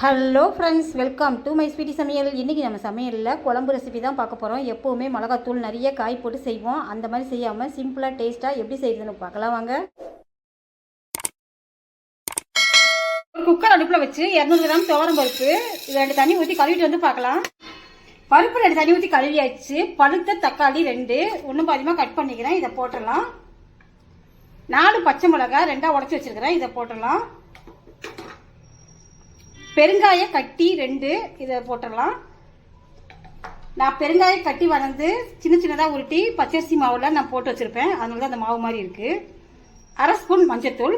Hello friends welcome to my sweety சமையல். இன்றைக்கி நம்ம சமையலில் குழம்பு ரெசிபி தான் பார்க்க போகிறோம் எப்போவுமே மிளகாத்தூள் நிறைய காய் போட்டு செய்வோம். அந்த மாதிரி செய்யாமல் சிம்பிளாக டேஸ்ட்டாக எப்படி செய்யுதுன்னு பார்க்கலாம் வாங்க. ஒரு குக்கர் அடுப்பில் வச்சு இரநூறு கிராம் துவரம் பருப்பு இது ரெண்டு தண்ணி ஊற்றி கழுவிட்டு வந்து பார்க்கலாம். பருப்பு ரெண்டு தண்ணி ஊற்றி கழுவியாச்சு. பழுத்த தக்காளி ரெண்டு. ஒன்றும் பாதிமாக கட் பண்ணிக்கிறேன். இதை போட்டுடலாம். நாலு பச்சை மிளகாய் ரெண்டாக உடச்சி வச்சுருக்கிறேன். இதை போட்டுடலாம். பெருங்காய கட்டி ரெண்டு இதை போட்டுடலாம். நான் பெருங்காய கட்டி வளர்ந்து சின்ன சின்னதாக உருட்டி பச்சரிசி மாவில் நான் போட்டு வச்சுருப்பேன். அதனால தான் அந்த மாவு மாதிரி இருக்குது அரை ஸ்பூன் மஞ்சத்தூள்.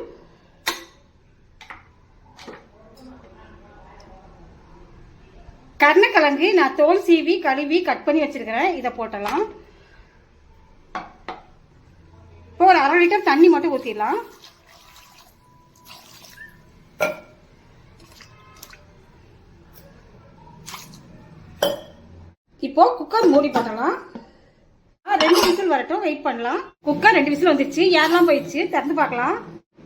கருணக்கிழங்கு நான் தோல் சீவி கழுவி கட் பண்ணி வச்சுருக்கிறேன். இதை போட்டலாம். இப்போ ஒரு அரை லிட்டர் தண்ணி மட்டும் ஊற்றிடலாம் இப்போ குக்கர் மூடி பார்க்கலாம். ஆ, ரெண்டு விசில் வரட்டும். வெயிட் பண்ணலாம். குக்கர் ரெண்டு விசில் வந்துருச்சு. யாரெல்லாம் போயிடுச்சு? திறந்து பார்க்கலாம்.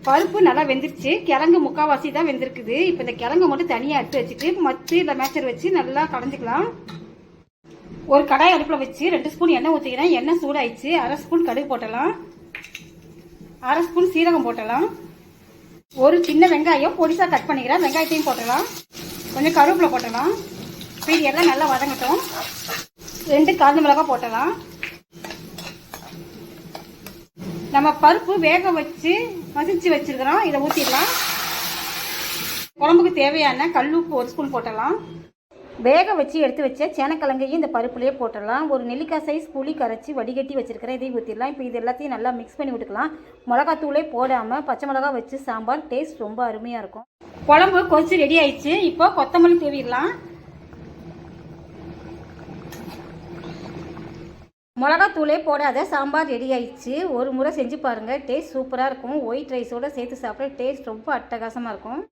பருப்பு நல்லா வெந்துருச்சு. கிழங்கு முக்காவாசி தான் வெந்திருக்குது. இப்போ இந்த கிழங்கு மட்டும் தனியாக எடுத்து வச்சுட்டு மத்து இல்லை மேச்சர் வச்சு நல்லா கலந்துக்கலாம். ஒரு கடாய் அடுப்பில் வச்சு ரெண்டு ஸ்பூன் எண்ணெய் ஊற்றிக்கிறேன் எண்ணெய் சூடாயிடுச்சு. அரை ஸ்பூன் கடுகு போட்டலாம். அரை ஸ்பூன் சீரகம் போட்டலாம். ஒரு சின்ன வெங்காயம் பொடிசாக கட் பண்ணிக்கிறேன். வெங்காயத்தையும் போட்டலாம். கொஞ்சம் கருவேப்பிலை போட்டலாம். இப்போ எல்லாம் நல்லா வதங்கட்டும். ரெண்டு காஞ்ச மிளகா போட்டலாம் நம்ம பருப்பு வேக வச்சு மசிச்சு வச்சிருக்கிறோம். இதை ஊற்றிடலாம் குழம்புக்கு தேவையான கல்லுப்பு ஒரு ஸ்பூன் போட்டலாம் வேக வச்சு எடுத்து வச்ச சேனக்கிழங்கையும் இந்த பருப்புலேயே போட்டுடலாம். ஒரு நெல்லிக்காய் சைஸ் புளி கரைச்சி வடிகட்டி வச்சிருக்கிறேன் இதையும் ஊற்றிடலாம் இப்போ இது எல்லாத்தையும் நல்லா மிக்ஸ் பண்ணி விட்டுக்கலாம். மிளகாத்தூளே போடாமல் பச்சை மிளகா வச்சு சாம்பார் டேஸ்ட் ரொம்ப அருமையாக இருக்கும். குழம்பு கொதிச்சு ரெடி ஆயிடுச்சு. இப்போ கொத்தமல்லி தூவிடலாம். மிளகாத்தூளே போடாத சாம்பார் ரெடி ஆயிடுச்சு. ஒரு முறை செஞ்சு பாருங்கள் டேஸ்ட் சூப்பராக இருக்கும். ஒயிட் ரைஸோட சேர்த்து சாப்பிட டேஸ்ட் ரொம்ப அட்டகாசமாக இருக்கும்.